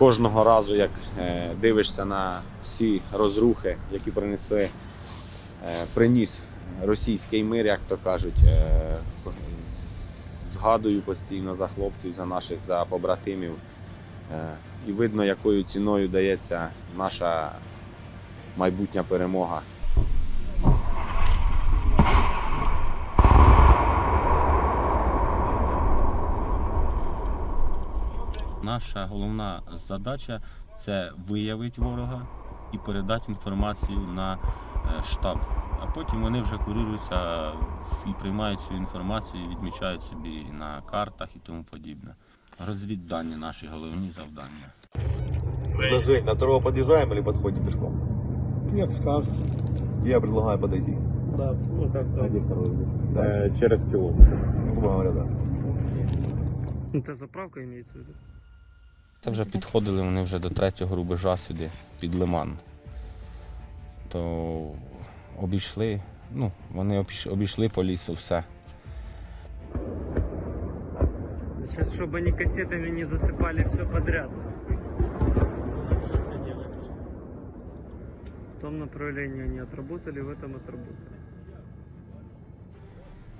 Кожного разу, як е, дивишся на всі розрухи, які принесли, е, приніс російський мир, як то кажуть, е, згадую постійно за хлопців, за наших, за побратимів. І видно, якою ціною дається наша майбутня перемога. Наша головна задача це виявити ворога і передати інформацію на е, штаб. А потім вони вже курируються і приймають цю інформацію, відмічають собі на картах і тому подібне. Розвіддані наші головні завдання. Да, Жень, на второго подъезжаем или подходим пешком? Як скажеш. Я предлагаю подойти. Да, ну как-то. где второй? Е, через кілометр. Грубо говоря, да. Это заправка имеется в виду? Це вже підходили вони вже до третього рубежа сюди, під Лиман. То обійшли, ну, вони обійш- обійшли по лісу все. Сейчас, чтобы они кассетами не засыпали все подряд. В том направлении они отработали, в этом отработали.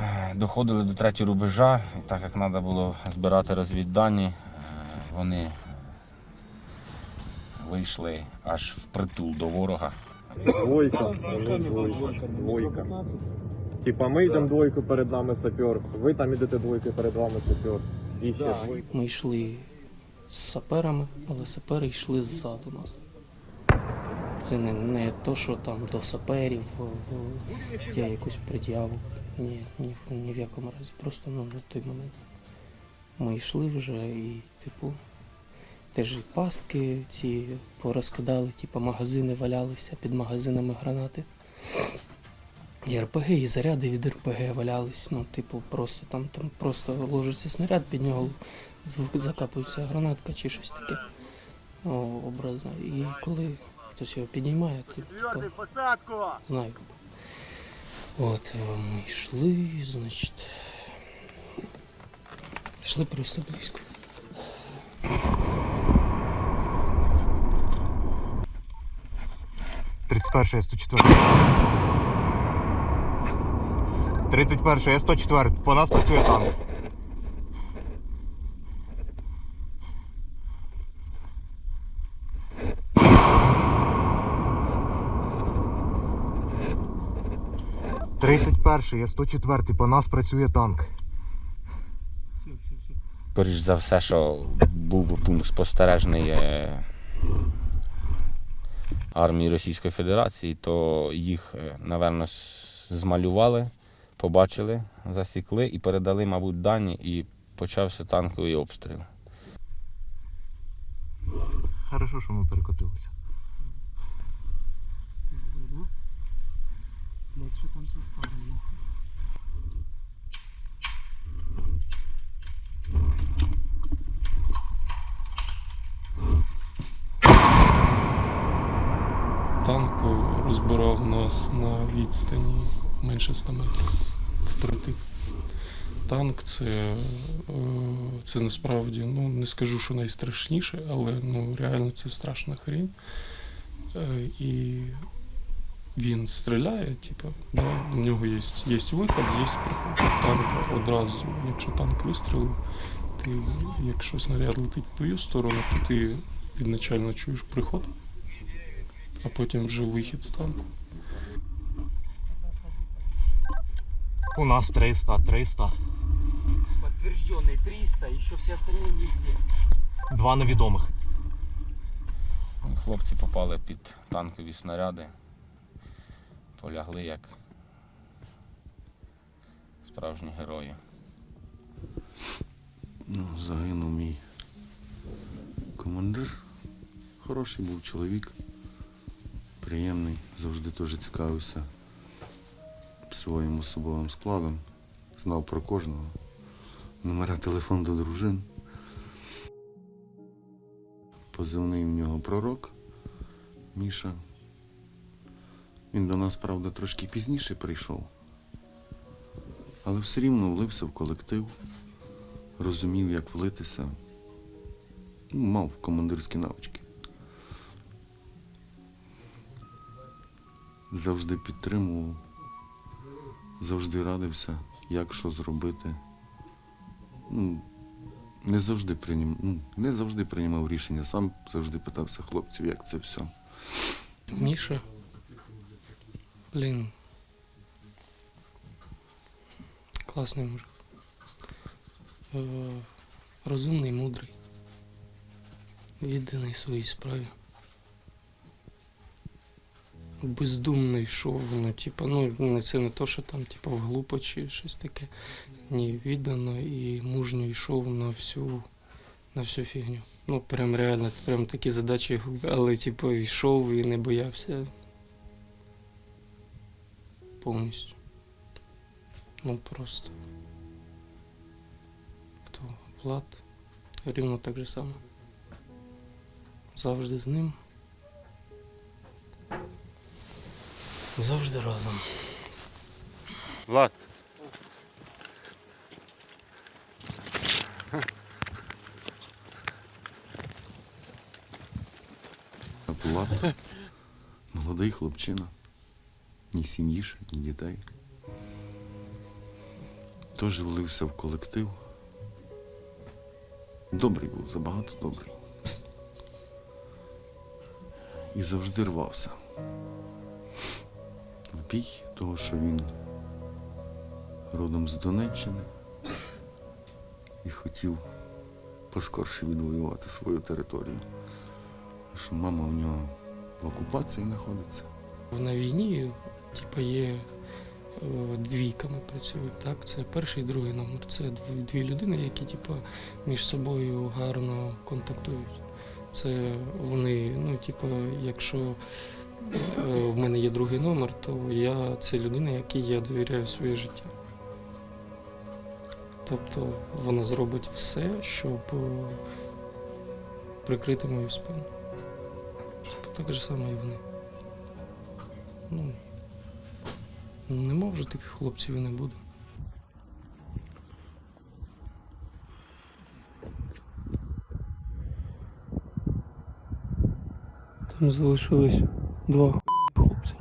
Е, Доходили до третього рубежа, і так як треба було збирати розвіддані, е, вони вийшли аж в притул до ворога. Двойка, вони двойка, двойка. Типа ми йдемо двойку, перед нами сапер, ви там ідете двойкою, перед вами сапер. І ще двойка. Ми йшли з саперами, але сапери йшли ззаду нас. Це не, не то, що там до саперів я якусь пред'яву. Ні, ні, ні в якому разі. Просто ну, на той момент. Ми йшли вже і, типу, теж і пастки ці порозкидали, типу магазини валялися, під магазинами гранати. І РПГ, і заряди від РПГ валялись. Ну, типу, просто там, там просто ложиться снаряд, під нього закапується гранатка чи щось таке. О, образно. І коли хтось його піднімає, то типу, знаю. От е, ми йшли, значить. Йшли просто близько. Тридцять перша, я 104. 31, я 104. По нас працює танк. Тридцять перший, я 104. По нас працює танк. Скоріш за все, що був пункт спостережний е, армії Російської Федерації, то їх, е, напевно, змалювали, побачили, засікли і передали, мабуть, дані, і почався танковий обстріл. Хорошо, що ми перекотилися. Лучше там все стороны. Танк розбирав нас на відстані менше 100 метрів впритик. Танк це, е, це насправді, ну не скажу, що найстрашніше, але ну, реально це страшна хрінь. Е, І він стріляє, типу, да, у нього є, є виход, є приход. Танка одразу, якщо танк вистрілив, ти, якщо снаряд летить в твою сторону, то ти відначально чуєш приход а потім вже вихід з танку. У нас 300, 300. Подтвержденный 300, еще все остальные везде. Два невідомих. Хлопці попали під танкові снаряди, полягли як справжні герої. Ну, загинув мій командир. Хороший був чоловік, приємний, завжди теж цікавився своїм особовим складом, знав про кожного. Номера телефон до дружин. Позивний в нього пророк Міша. Він до нас, правда, трошки пізніше прийшов, але все рівно влився в колектив розумів, як влитися. ну, мав командирські навички. Завжди підтримував, завжди радився, як що зробити. Ну, не завжди приймав, ну, не завжди приймав рішення, сам завжди питався хлопців, як це все. Міша. Блін. Класний мужик. Е, розумний, мудрий. Відданий своїй справі. Бездумно йшов, ну, типа, ну, це не то, що там, типа, вглупо чи щось таке. Ні, віддано і мужньо йшов на всю, на всю фігню. Ну, прям реально, прям такі задачі, але типу йшов і не боявся. Повністю. Ну просто. Хто? Влад. Рівно так же само. Завжди з ним. Завжди разом. Влад, Влад, молодий хлопчина, ні сім'ї, ще, ні дітей. Теж влився в колектив. Добрий був, забагато добрий. І завжди рвався. В того, що він родом з Донеччини і хотів поскорше відвоювати свою територію що мама у нього в окупації знаходиться. На війні, типу, є е, двійками працюють. Так? Це перший і другий номер. Це дві людини, які типу, між собою гарно контактують. Це вони, ну, типу, якщо в мене є другий номер, то я це людина, якій я довіряю своє життя. Тобто вона зробить все, щоб е, прикрити мою спину. Типу, так же само і вони. Ну, нема вже таких хлопців і не буде. Там залишилось два хлопці.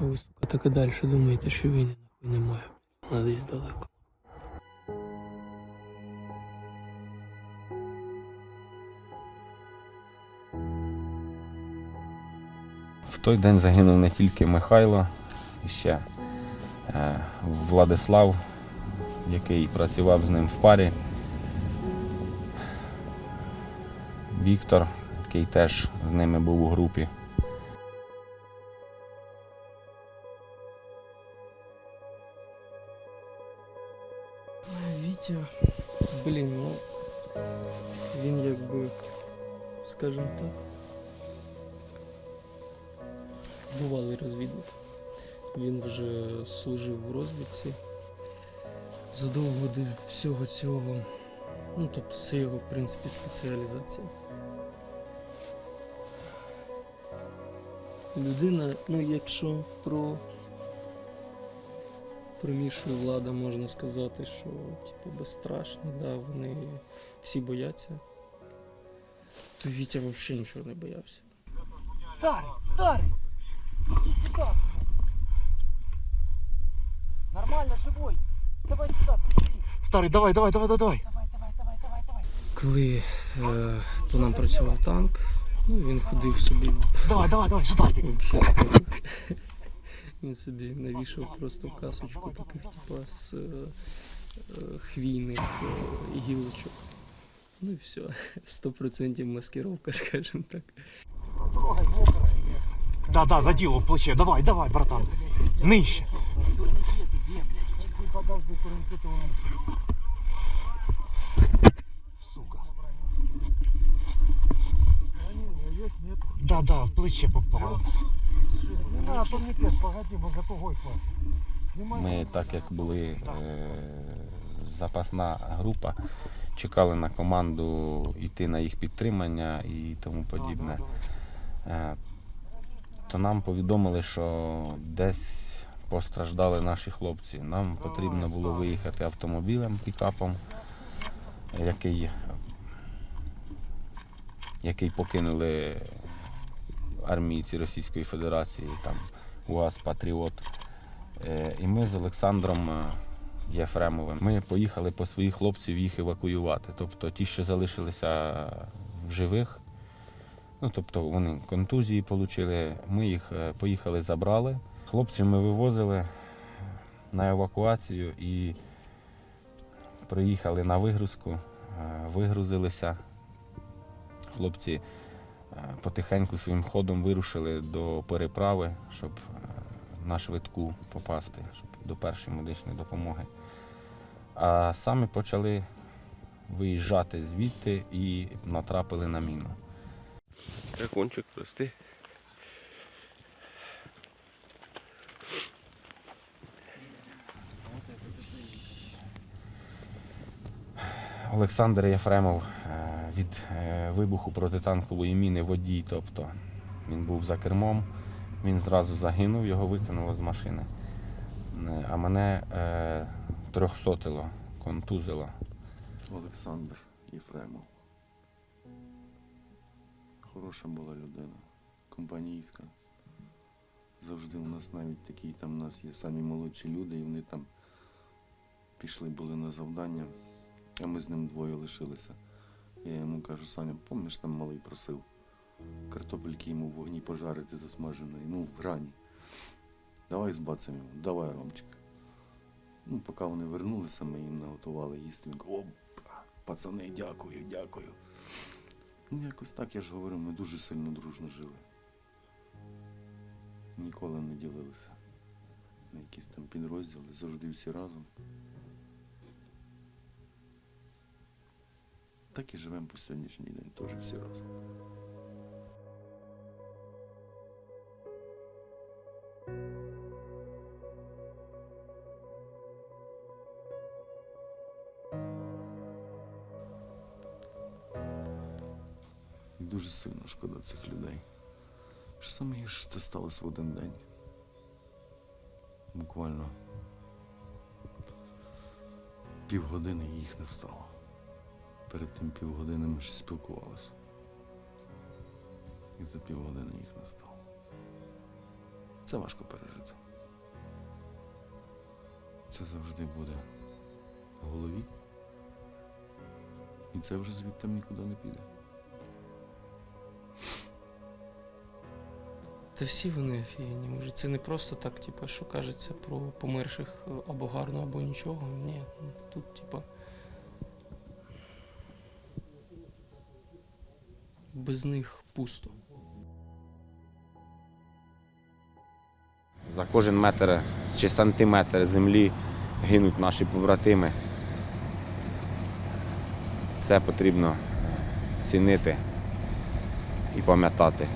А ви сука, так і далі думаєте, що війни нахуй немає. Вона десь далеко. в той день загинув не тільки Михайло, і ще е, Владислав, який працював з ним в парі. Віктор, який теж з ними був у групі. Вітя, блін, ну він якби, скажімо так, бувалий розвідник. Він вже служив в розвідці задовго до всього цього. Ну, тобто це його, в принципі, спеціалізація. Людина, ну якщо про про Мішу і Влада можна сказати, що типу, безстрашні, да, вони всі бояться. То Вітя взагалі нічого не боявся. Старый, старый! Иди сюда! Нормально, живой! Давай сюда, пусти! Старий, давай, давай, давай, давай. Давай, давай, давай, давай, давай! Коли е, по нам працював танк, ну він ходив собі. Давай, давай, давай, сюди йди. Вообще, типу, він собі навішав просто касочку таких, типа, з е, е, хвійних е, гілочок. Ну і все. 100% маскировка, скажімо так. Трогай, мокрая! Да, да, за діло в плече. Давай, давай, братан. Нижче. Турникеты, где, блядь? Ты подожди, турникеты у них. Да, да, в плече попало. Не надо турникет, погоди, мы за тугой хватит. Снимай. Ми, так як були е, запасна група, чекали на команду йти на їх підтримання і тому подібне. Е, то нам повідомили, що десь постраждали наші хлопці. Нам потрібно було виїхати автомобілем, пікапом, який який покинули армійці Російської Федерації, там УАЗ Патріот. Е, І ми з Олександром е, Єфремовим ми поїхали по своїх хлопців їх евакуювати. Тобто ті, що залишилися в живих, ну тобто вони контузії отримали, ми їх е, поїхали, забрали. Хлопців ми вивозили на евакуацію і приїхали на вигрузку, вигрузилися. Хлопці потихеньку своїм ходом вирушили до переправи, щоб е, на швидку попасти, щоб до першої медичної допомоги. А самі почали виїжджати звідти і натрапили на міну. Дракончик прости. Олександр Єфремов е, від е, вибуху протитанкової міни водій, тобто він був за кермом, він зразу загинув, його викинуло з машини. Е, А мене е, трьохсотило, контузило. Олександр Єфремов. Хороша була людина, компанійська. Завжди у нас навіть такі, там у нас є самі молодші люди, і вони там пішли були на завдання, а ми з ним двоє лишилися. Я йому кажу, Саня, помниш, там малий просив картопельки йому в вогні пожарити засмаженої, ну, в грані. Давай збацаємо, йому, давай, Ромчик. Ну, поки вони вернулися, ми їм наготували їсти. Він каже, о, пацани, дякую, дякую. Ну, якось так, я ж говорю, ми дуже сильно дружно жили. Ніколи не ділилися на якісь там підрозділи, завжди всі разом. Так і живемо по сьогоднішній день, теж всі разом. Дуже сильно шкода цих людей. Що саме гірше це сталося в один день. Буквально півгодини їх не стало. Перед тим півгодини ми ще спілкувалися. І за півгодини їх не стало. Це важко пережити. Це завжди буде в голові. І це вже звідти нікуди не піде. Та всі вони офігенні. Може, це не просто так, типу, що кажеться про померших або гарно, або нічого. Ні, тут, типу. Без них пусто. За кожен метр чи сантиметр землі гинуть наші побратими. Це потрібно цінити і пам'ятати.